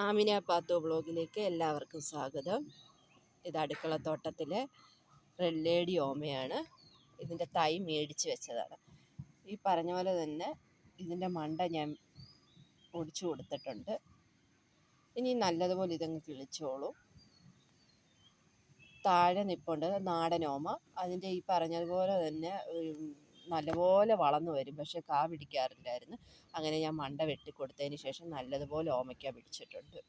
ആമിന പാത്തു ബ്ലോഗിലേക്ക് എല്ലാവർക്കും സ്വാഗതം. ഇത് അടുക്കളത്തോട്ടത്തിലെ റെഡ് ലേഡി ഓമയാണ്. ഇതിന്റെ തൈ മേടിച്ച് വെച്ചതാണ്. ഈ പറഞ്ഞ പോലെ തന്നെ ഇതിന്റെ മണ്ട ഞാൻ ഒടിച്ചു കൊടുത്തിട്ടുണ്ട്. ഇനി നല്ലതുപോലെ ഇതങ്ങ് കിളിച്ചോളൂ. താഴെ നിപ്പുണ്ട് നാടൻ ഓമ. അതിന്റെ ഈ പറഞ്ഞതുപോലെ തന്നെ നല്ലപോലെ വളർന്നു വരും. പക്ഷെ കാ പിടിക്കാറില്ലായിരുന്നു. അങ്ങനെ ഞാൻ മണ്ട വെട്ടി കൊടുത്തതിന് ശേഷം നല്ലതുപോലെ ഓമയ്ക്ക പിടിച്ചിട്ടുണ്ട്.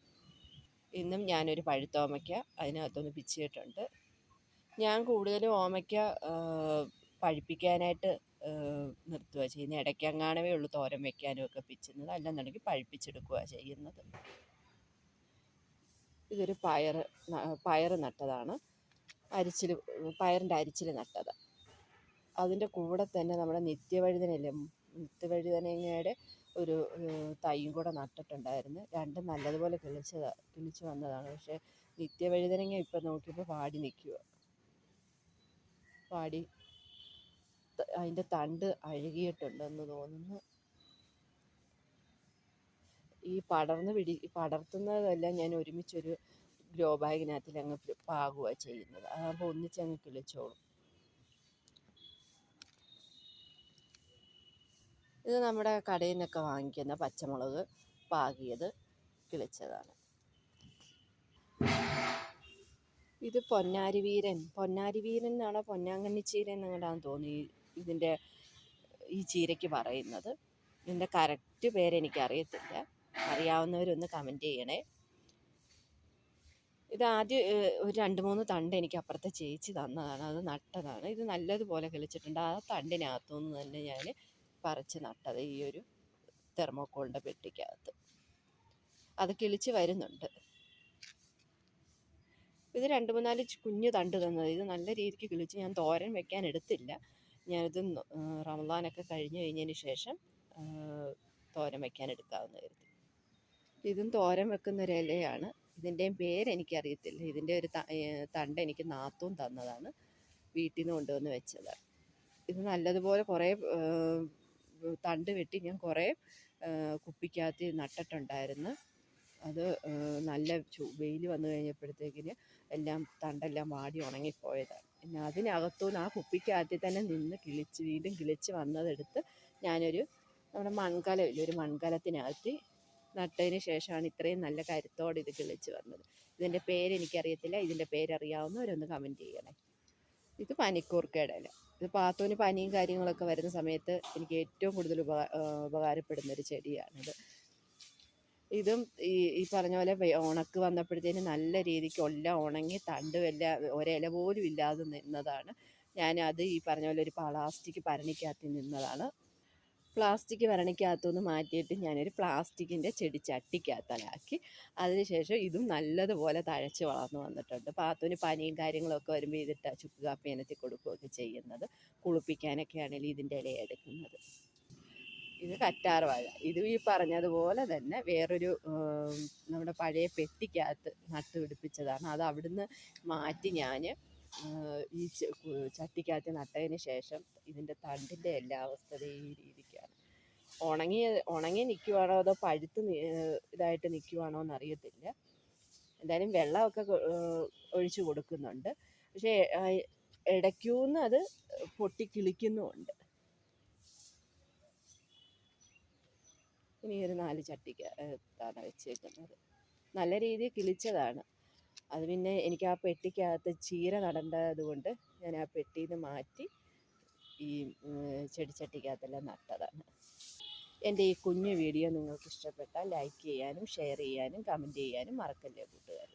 ഇന്നും ഞാനൊരു പഴുത്ത ഓമയ്ക്ക അതിനകത്തൊന്ന് പിച്ചിട്ടുണ്ട് ഞാൻ കൂടുതലും ഓമയ്ക്ക പഴിപ്പിക്കാനായിട്ട് നിർത്തുക ചെയ്യുന്നത്. ഇടയ്ക്കങ്ങാണവേ ഉള്ളൂ തോരം വെക്കാനും ഒക്കെ പിച്ചുന്നത് അല്ലെന്നുണ്ടെങ്കിൽ പഴുപ്പിച്ചെടുക്കുക ചെയ്യുന്നത്. ഇതൊരു പയർ പയർ നട്ടതാണ്. അരിച്ചിൽ പയറിന്റെ അരിച്ചിൽ നട്ടത്. അതിന്റെ കൂടെ തന്നെ നമ്മുടെ നിത്യവഴുതനയില്ലേ നിത്യവഴുതനങ്ങയുടെ ഒരു തൈയും കൂടെ നട്ടിട്ടുണ്ടായിരുന്നു. രണ്ടും നല്ലതുപോലെ കിളിച്ചതാ കിളിച്ച് വന്നതാണ്. പക്ഷേ നിത്യവഴുതനങ്ങ ഇപ്പം നോക്കിയപ്പോൾ വാടി നിൽക്കുക വാടി അതിന്റെ തണ്ട് അഴുകിയിട്ടുണ്ടെന്ന് തോന്നുന്നു. ഈ പടർന്ന് പിടി പടർത്തുന്നതെല്ലാം ഞാൻ ഒരുമിച്ചൊരു ഗ്രോ ബാഗിനകത്തിൽ അങ്ങ് പാകുക ചെയ്യുന്നത്. അതാകുമ്പോൾ ഒന്നിച്ചങ്ങ് കിളിച്ചോളും. ഇത് നമ്മുടെ കടയിൽ നിന്നൊക്കെ വാങ്ങിക്കുന്ന പച്ചമുളക് പാകിയത് കിളിച്ചതാണ് ഇത് പൊന്നാരി വീരൻ. പൊന്നാരി വീരൻ എന്നാണോ? പൊന്നാങ്കണ്ണി ചീര എന്നങ്ങനെയാണെന്ന് തോന്നി ഇതിന്റെ ഈ ചീരയ്ക്ക് പറയുന്നത്. ഇതിന്റെ കറക്റ്റ് പേരെനിക്കറിയത്തില്ല അറിയാവുന്നവരൊന്ന് കമന്റ് ചെയ്യണേ. ഇത് ആദ്യം ഒരു രണ്ട് മൂന്ന് തണ്ട് എനിക്ക് അപ്പുറത്തെ ചേച്ചി തന്നതാണ്. അത് നട്ടതാണ്. ഇത് നല്ലതുപോലെ കിളിച്ചിട്ടുണ്ട്. ആ തണ്ടിനകത്തുനിന്ന് തന്നെ ഞാൻ പറിച്ച് നട്ടത് ഈ ഒരു തെർമോക്കോളിന്റെ പെട്ടിക്കകത്ത്. അത് കിളിച്ച് വരുന്നുണ്ട്. ഇത് രണ്ട് മൂന്നാൽ കുഞ്ഞ് തണ്ട് തന്നത്. ഇത് നല്ല രീതിക്ക് കിളിച്ച് ഞാൻ തോരൻ വെക്കാൻ എടുത്തില്ല. ഞാനിത് റമദാനൊക്കെ കഴിഞ്ഞ് കഴിഞ്ഞതിന് ശേഷം തോരൻ വെക്കാൻ എടുക്കാവുന്ന കരുതി. ഇതും തോരൻ വെക്കുന്ന ഒരു ഇലയാണ്. ഇതിന്റെയും പേരെനിക്കറിയത്തില്ല ഇതിന്റെ ഒരു തണ്ട് എനിക്ക് നാത്തും തന്നതാണ്. വീട്ടിൽ നിന്ന് കൊണ്ടുവന്ന് വെച്ചത് ഇത് നല്ലതുപോലെ കുറേ തണ്ട് വെട്ടി ഞാൻ കുറേ കുപ്പിക്കകത്ത് നട്ടിട്ടുണ്ടായിരുന്നു. അത് നല്ല വെയിൽ വന്നു കഴിഞ്ഞപ്പോഴത്തേക്കിന് എല്ലാം തണ്ടെല്ലാം വാടി ഉണങ്ങിപ്പോയതാണ് പിന്നെ അതിനകത്തുനിന്ന് ആ കുപ്പിക്കകത്തിൽ തന്നെ നിന്ന് കിളിച്ച് വീണ്ടും കിളിച്ച് വന്നതെടുത്ത് ഞാനൊരു നമ്മുടെ മൺകലമില്ല ഒരു മൺകലത്തിനകത്ത് നട്ടതിന് ശേഷമാണ് ഇത്രയും നല്ല കരുത്തോടെ ഇത് കിളിച്ച് വന്നത്. ഇതിന്റെ പേര് എനിക്കറിയത്തില്ല ഇതിന്റെ പേരറിയാവുന്നവരൊന്ന് കമന്റ് ചെയ്യണേ. ഇത് പനിക്കൂർക്കയുടെ ഇത് പാത്തോന് പനിയും കാര്യങ്ങളൊക്കെ വരുന്ന സമയത്ത് എനിക്ക് ഏറ്റവും കൂടുതൽ ഉപകാരപ്പെടുന്ന ഒരു ചെടിയാണിത്. ഇതും ഈ ഈ പറഞ്ഞ പോലെ ഉണക്ക് വന്നപ്പോഴത്തേന് നല്ല രീതിക്ക് എല്ലാം ഉണങ്ങി തണ്ട് വല്ല ഒരില പോലും ഇല്ലാതെ നിന്നതാണ്. ഞാൻ അത് ഈ പറഞ്ഞ പോലെ ഒരു പ്ലാസ്റ്റിക് ഭരണിക്കകത്ത് നിന്നതാണ്. പ്ലാസ്റ്റിക് വരണിക്കകത്തുനിന്ന് മാറ്റിയിട്ട് ഞാനൊരു പ്ലാസ്റ്റിക്കിന്റെ ചെടി ചട്ടിക്കകത്തലാക്കി. അതിനുശേഷം ഇതും നല്ലതുപോലെ തഴച്ച് വളർന്നു വന്നിട്ടുണ്ട്. പാത്തുവിന് പനിയും കാര്യങ്ങളൊക്കെ വരുമ്പോൾ ഇതിട്ട് ചുക്ക് കാപ്പി അനത്തി കൊടുക്കുകയൊക്കെ ചെയ്യുന്നത്. കുളിപ്പിക്കാനൊക്കെ ആണെങ്കിൽ ഇതിന്റെ ഇല എടുക്കുന്നത്. ഇത് കറ്റാർ വാഴ. ഇത് ഈ പറഞ്ഞതുപോലെ തന്നെ വേറൊരു നമ്മുടെ പഴയ പെട്ടിക്കകത്ത് നട്ടു പിടിപ്പിച്ചതാണ്. അത് അവിടുന്ന് മാറ്റി ഞാൻ ഈ ചട്ടിക്കകത്ത് നട്ടതിന് ശേഷം ഇതിന്റെ തണ്ടിന്റെ എല്ലാ അവസ്ഥയും ഈ രീതിക്കാണ് ഉണങ്ങി ഉണങ്ങി നിൽക്കുവാണോ അതോ പഴുത്ത് ഇതായിട്ട് നിൽക്കുവാണോ എന്നറിയത്തില്ല. എന്തായാലും വെള്ളമൊക്കെ ഒഴിച്ചു കൊടുക്കുന്നുണ്ട്. പക്ഷേ ഇടയ്ക്കൂന്ന് അത് പൊട്ടി കിളിക്കുന്നുമുണ്ട്. ഇനി ഒരു നാല് ചട്ടിക്ക് ത്താണ് വെച്ചേക്കുന്നത്. നല്ല രീതിയിൽ കിളിച്ചതാണ്. അത് പിന്നെ എനിക്ക് ആ പെട്ടിക്കകത്ത് ചീര നടേണ്ടത് കൊണ്ട് ഞാൻ ആ പെട്ടിയിൽ നിന്ന് മാറ്റി ഈ ചെടിച്ചട്ടിക്കകത്തെല്ലാം നട്ടതാണ്. എന്റെ ഈ കുഞ്ഞു വീഡിയോ നിങ്ങൾക്ക് ഇഷ്ടപ്പെട്ടാൽ ലൈക്ക് ചെയ്യാനും ഷെയർ ചെയ്യാനും കമന്റ് ചെയ്യാനും മറക്കല്ലേ കൂട്ടുകാർ